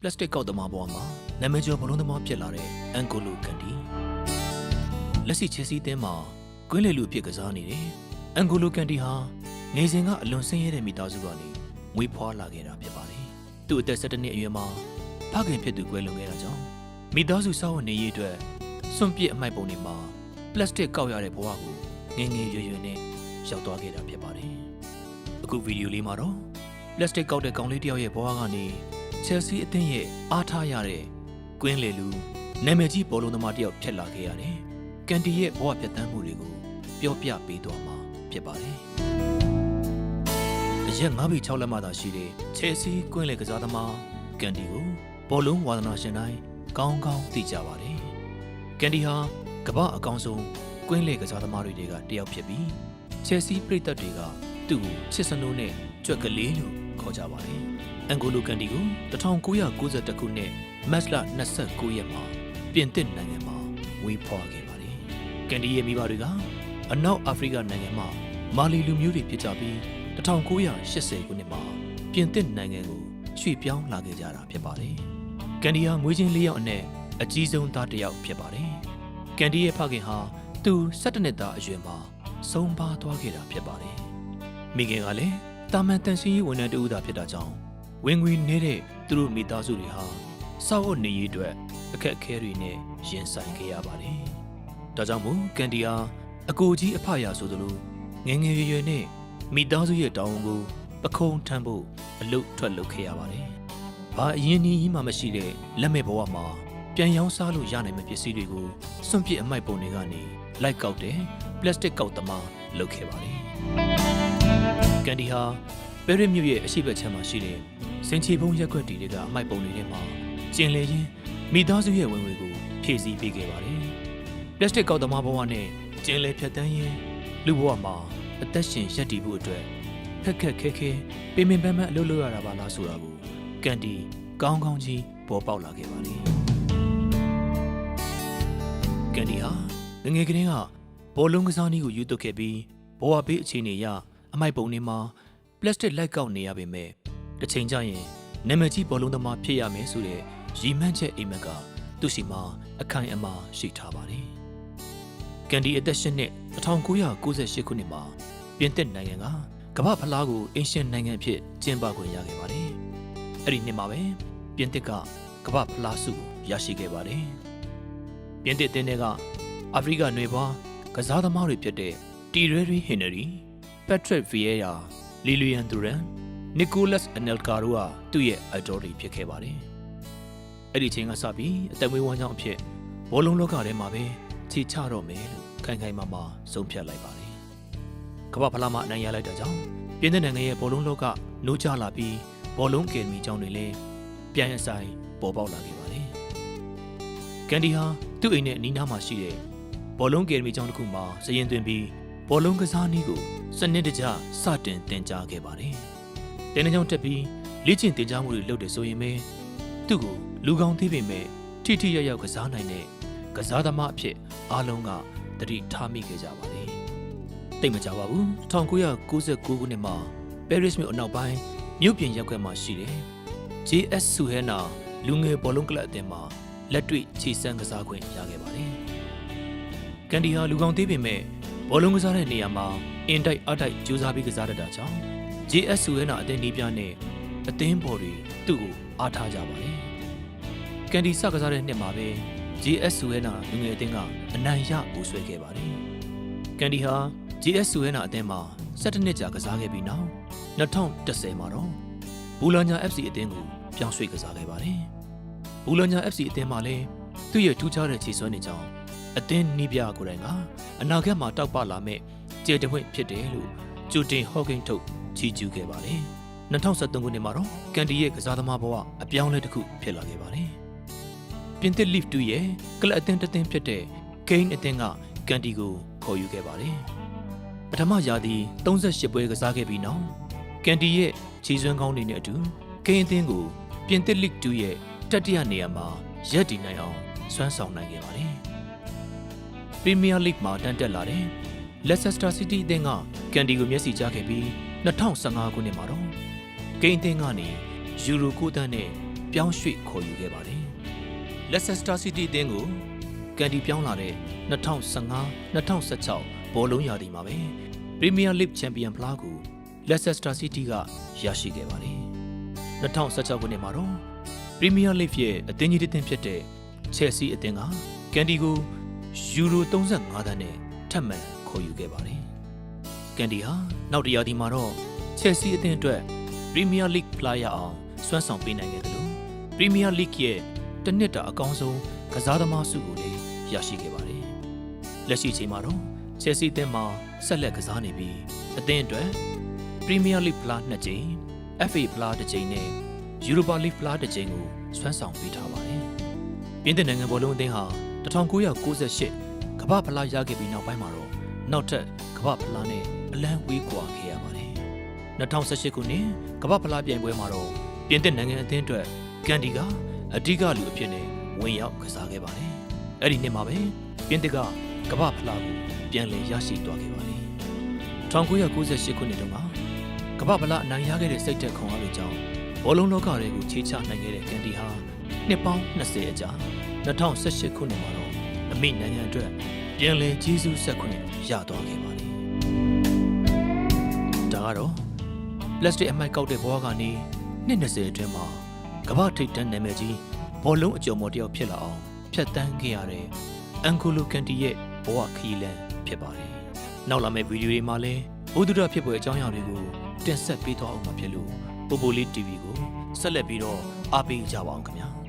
ပလတ်စတစ်ကောက်သမားဘဝမှာနာမည်ကျော်ဘလုံးသမားဖြစ်လာတဲ့အန်ကိုလိုကန်ဒီလက်ရှိချယ်ဆီအသင်းမှာကွင်းလေလူအဖြစ်ကစားနေတယ်အန်ကိုလိုကန်ဒီဟာငယ်စဉ်ကအလွန်ဆင်းရဲတဲ့မိသားစုကနေမွေးဖွားလာခဲ့တာဖြစ်ပါတယ်သူ့အသက်17နှစ်အရွယ်မှာဖခင်ဖြစ်သူကွယ်လွန်ခဲ့တာကြောင့်မိသားစုစောင့်ဝင်နေရေးအတွက်စွန့်ပစ်အမိုက်ပုံတွေမှာပလတ်စတစ်ကောက်ရတဲ့ဘဝကိုငယ်ငယ်ရွယ်ရွယ်နဲ့ရောက်သွားခဲ့တာဖြစ်ပါတယ်အခုဗီဒီယိုလေးမှာတော့ပလတ်စတစ်ကောက်တဲ့ကောင်လေးတစ်ယောက်ရဲ့ဘဝကနေ ချယ်ဆီအသင်းရဲ့အားထားရတဲ့ကွင်းလေလူနာမည်ကြီးဘောလုံးသမားတစ်ယောက်ဖြစ်လာခဲ့ရတယ်။ကန်တီရဲ့ဘဝပြတ်သန်းမှုတွေကိုပြောပြပေးသွားမှာဖြစ်ပါတယ်။အရက်9ဘီ6လက်မှသာရှိတဲ့ချယ်ဆီကွင်းလေကစားသမားကန်တီကိုဘောလုံးဝါသနာရှင်တိုင်းကောင်းကောင်းသိကြပါတယ်။ကန်တီဟာကမ္ဘာအကောင်ဆုံးကွင်းလေကစားသမားတွေထဲကတစ်ယောက်ဖြစ်ပြီးချယ်ဆီပရိသတ်တွေကသူ့ကိုချစ်စနိုးနဲ့ကြွက်ကလေးလို့ခေါ်ကြပါတယ်။ အန်ဂိုလိုကန်တီကို1992ခုနှစ်မတ်လ29ရက်မှာပြင်သစ်နိုင်ငံမှာဝေးဖွားခဲ့ပါတယ်။ကန်တီရဲ့မိဘတွေကအနောက်အာဖရိကနိုင်ငံမှာမာလီလူမျိုးတွေဖြစ်ကြပြီး1980ခုနှစ်မှာပြင်သစ်နိုင်ငံကိုရွှေ့ပြောင်းလာခဲ့ကြတာဖြစ်ပါတယ်။ကန်တီဟာမွေးချင်း၄ယောက်အနက်အကြီးဆုံးသားတစ်ယောက်ဖြစ်ပါတယ်။ကန်တီရဲ့ဖခင်ဟာသူ17နှစ်သားအရွယ်မှာဆုံးပါသွားခဲ့တာဖြစ်ပါတယ်။မိခင်ကလည်းတာမန်တန်ရှင်းရေးဝန်ထမ်းတဦးသာဖြစ်တာကြောင့် ဝင်ငွေနေတဲ့သူတို့မိသားစုတွေဟာစောက်အုပ်နေရေးအတွက်အခက်အခဲတွေနဲ့ရင်ဆိုင်ခဲ့ရပါတယ်။ဒါကြောင့်မို့ကန်တီဟာအကိုကြီးအဖရာဆိုသလိုငယ်ငယ်ရွယ်ရွယ်နဲ့မိသားစုရဲ့တောင်းဝန်ကိုပခုံးထမ်းဖို့အလုတ်ထွက်လုပ်ခဲ့ရပါတယ်။ဘာအရင်ကြီးမှမရှိတဲ့လက်မဲ့ဘဝမှာပြန်ရောင်းစားလို့ရနိုင်မယ့်ပစ္စည်းတွေကိုစွန့်ပစ်အမိုက်ပုံတွေကနေလိုက်ကောက်တဲ့ပလတ်စတစ်ကောက်သမားလုပ်ခဲ့ပါတယ်။ကန်ဒီဟာ ပဲရစ်မြို့ရဲ့အရှိတ်ချမ်းမှာရှိတဲ့စင်ချီဘုံရက်ွက်တီတွေကအမိုက်ပုံတွေထဲမှာကျင်လေချင်းမိသားစုရဲ့ဝင်ငွေကိုဖြည့်ဆည်းပေးခဲ့ပါတယ်။ပလတ်စတစ်ကောက်သမားဘဝနဲ့ကျင်လေဖြတ်တန်းရင်လူဘဝမှာအသက်ရှင်ရပ်တည်ဖို့အတွက်ခက်ခက်ခဲခဲပင်ပင်ပန်းပန်းအလုပ်လုပ်ရတာပါလားဆိုတာကိုကန်ဒီကောင်းကောင်းကြီးပေါ်ပေါက်လာခဲ့ပါလေ။ကန်ဒီဟာငယ်ငယ်ကလေးကဘောလုံးကစားနည်းကိုယူသွတ်ခဲ့ပြီးဘဝဘေးအခြေအနေအရအမိုက်ပုံတွေမှာ ပလတ်စတစ်လိုက်ကောက်နေရပေမဲ့တစ်ချိန်ကျရင်နာမည်ကြီးဘောလုံးသမားဖြစ်ရမယ်ဆိုတဲ့ရည်မှန်းချက်အိမ်မက်ကသူ့စီမှာအခိုင်အမာရှိထားပါတယ်။ကန်ဒီအသက်ရှင်နှစ်1998ခုနှစ်မှာပြင်သစ်နိုင်ငံကကမ္ဘာဖလားကိုအင်ရှင်နိုင်ငံအဖြစ်ကျင်းပခွင့်ရခဲ့ပါတယ်။အဲ့ဒီနှစ်မှာပဲပြင်သစ်ကကမ္ဘာဖလားဆုကိုရရှိခဲ့ပါတယ်။ပြင်သစ်တင်းတွေကအာဖရိကနွေဘွားကစားသမားတွေဖြစ်တဲ့တီရဲရီဟင်နရီပက်ထရစ်ဗီယေယာ လီလီယန်ဒူရန်နီကိုလတ်အနယ်ကာတို့ကသူ့ရဲ့အတော်တွေဖြစ်ခဲ့ပါတယ်။အဲ့ဒီချိန်ကစပြီးအသက်မွေးဝမ်းကြောင်းအဖြစ်ဘောလုံးလောကထဲမှာပဲခြေချတော့မယ်လို့ခိုင်ခိုင်မာမာဆုံးဖြတ်လိုက်ပါတယ်။ကမ္ဘာဖလားမှာအနိုင်ရလိုက်တဲ့ကြောင့်ပြည်내နိုင်ငံရဲ့ဘောလုံးလောကနိုးကြလာပြီးဘောလုံးကယ်မီကျောင်းတွေလည်းပြန်အဆိုင်ပေါ်ပေါက်လာခဲ့ပါတယ်။ကန်ဒီဟာသူ့အိမ်နဲ့အနီးနားမှာရှိတဲ့ဘောလုံးကယ်မီကျောင်းတစ်ခုမှာစရင်သွင်းပြီး ဘောလုံးကစားနည်းကိုစနစ်တကျစတင်သင်ကြားခဲ့ပါတယ်။တင်းနှကြောင်တက်ပြီးလေ့ကျင့်သင်ကြားမှုတွေလုပ်တယ်ဆိုရင်ပဲသူ့ကိုလူကောင်းသေးပေမဲ့ထိထိရောက်ရောက်ကစားနိုင်တဲ့ကစားသမားအဖြစ်အားလုံးကတတိထားမိခဲ့ကြပါတယ်။တိတ်မကြပါဘူး။1999ခုနှစ်မှာပဲရစ်မြို့အနောက်ပိုင်းမြို့ပြင်ရပ်ကွက်မှာရှိတယ်။ JS Suhena လူငယ်ဘောလုံးကလပ်အသင်းမှာလက်တွေ့ခြေစမ်းကစားခွင့်ရခဲ့ပါတယ်။ကန်ဒီဟာလူကောင်းသေးပေမဲ့ ဘောလုံးကစားတဲ့နေရာမှာအင်တိုက်အတိုက်ကြိုးစားပြီးကစားတတ်တာကြောင့် JS Suhena အသင်းဒီပြနဲ့အသင်းပေါ်တွေသူ့ကိုအားထားကြပါတယ်။ကန်ဒီစကစားတဲ့နှစ်မှာပဲ JS Suhena လူငယ်အသင်းကအနိုင်ရပူဆွဲခဲ့ပါတယ်။ကန်ဒီဟာ JS Suhena အသင်းမှာ17နှစ်ကြာကစားခဲ့ပြီးနောက်2010မှာတော့ဘူလာညာ FC အသင်းကိုပြောင်းရွှေ့ကစားခဲ့ပါတယ်။ဘူလာညာ FC အသင်းမှာလည်းသူ့ရဲ့ထူးခြားတဲ့ခြေစွမ်းတွေကြောင့် အသင်းနီးပြကိုယ်တိုင်ကအနာဂတ်မှာတောက်ပလာမဲ့ကျေတဝင့်ဖြစ်တယ်လို့ဂျူတင်ဟော့ဂိန်ထုတ်ချီးကျူးခဲ့ပါတယ်။2023ခုနှစ်မှာတော့ကန်တီရဲ့ကစားသမားဘဝအပြောင်းလဲတစ်ခုဖြစ်လာခဲ့ပါတယ်။ပြင်သစ် Leaf 2ရဲ့ကလပ်အသင်းတစ်သင်းဖြစ်တဲ့ Kane အသင်းကကန်တီကိုခေါ်ယူခဲ့ပါတယ်။ပထမရာသီ38ပွဲကစားခဲ့ပြီးနောက်ကန်တီရဲ့ခြေစွမ်းကောင်းတွေနဲ့အတူ Kane အသင်းကိုပြင်သစ် League 2ရဲ့တတိယနေရာမှာရပ်တည်နိုင်အောင်စွမ်းဆောင်နိုင်ခဲ့ပါတယ်။ Premier League မှာတန်းတက်လာတဲ့ Leicester City အသင်းကကန်တီကိုမျက်စိကြားခဲ့ပြီး2015ခုနှစ်မှာတော့ဂိမ်းအသင်းကနေယူရို9တန်းနဲ့ပြပြောင်းရွှေ့ခေါ်ယူခဲ့ပါတယ်။ Leicester City အသင်းကိုကန်ဒီပြောင်းလာတဲ့2015-2016ဘောလုံးရာသီမှာပဲ Premier League Champion ဖလားကို Leicester City ကရရှိခဲ့ပါတယ်။2016ခုနှစ်မှာတော့ Premier League ရဲ့အသင်းကြီးတစ်သင်းဖြစ်တဲ့ Chelsea အသင်းကကန်ဒီကို ယူရို35သန်းနဲ့ထပ်မံခေါ်ယူခဲ့ပါတယ်။ကန်ဒီဟာနောက်တစ်ရာသီမှာတော့ Chelsea အသင်းအတွက် Premier League ဖလားရအောင်စွမ်းဆောင်ပေးနိုင်ခဲ့တယ်လို့ Premier League ရဲ့တစ်နှစ်တာအကောင်းဆုံးကစားသမားဆုကိုလည်းရရှိခဲ့ပါတယ်။လက်ရှိချိန်မှာတော့ Chelsea အသင်းမှာဆက်လက်ကစားနေပြီးအသင်းအတွက် Premier League ဖလား2ကြိမ် FA ဖလား1ကြိမ်နဲ့ Europa League ဖလား1ကြိမ်ကိုစွမ်းဆောင်ပေးထားပါတယ်။ပြင်သစ်နိုင်ငံဘောလုံးအသင်းဟာ 1998ကမ္ဘာဖလားရခဲ့ပြီးနောက်ပိုင်းမှာတော့နောက်ထပ်ကမ္ဘာဖလားနဲ့အလံဝေးကွာခဲ့ရပါတယ်။2018ခုနှစ်ကမ္ဘာဖလားပြိုင်ပွဲမှာတော့ပြင်သစ်နိုင်ငံအသင်းအတွက်ကန်ဒီကအဓိကလူအဖြစ်နဲ့ဝင်ရောက်ကစားခဲ့ပါတယ်။အဲ့ဒီနှစ်မှာပဲပြင်သစ်ကကမ္ဘာဖလားကိုပြန်လည်ရရှိသွားခဲ့ပါတယ်။1998ခုနှစ်တုန်းကကမ္ဘာဖလားအနိုင်ရခဲ့တဲ့စိတ်သက်ခွန်အားတွေကြောင့်ဘောလုံးလောကတွေကိုခြေချနိုင်ခဲ့တဲ့ကန်ဒီဟာနှစ်ပေါင်း20အကြာ 2018ခုနှစ်မှာတော့အမိနိုင်ငံအတွက်ပြန်လည်ကြီးစုဆက်ခွင့်ရသွားခဲ့ပါတယ်။ဒါကတော့ plastic အမိုက်ကောက်တဲ့ဘဝကနေနှစ်20အတွင်းမှာကမ္ဘာထိပ်တန်းနာမည်ကြီးဘောလုံးအကြုံမော်တယောက်ဖြစ်လာအောင်ဖြတ်တန်းခဲ့ရတဲ့အန်ကိုလိုကန်တီရဲ့ဘဝခရီးလမ်းဖြစ်ပါတယ်။နောက်လာမယ့်ဗီဒီယိုတွေမှာလည်းဘုဒ္ဓဖြစ်ပွဲအကြောင်းအရာတွေကိုတင်ဆက်ပေးသွားအောင်မှာဖြစ်လို့ပိုပိုလေး TV ကိုဆက်လက်ပြီးတော့အားပေးကြပါအောင်ခင်ဗျာ။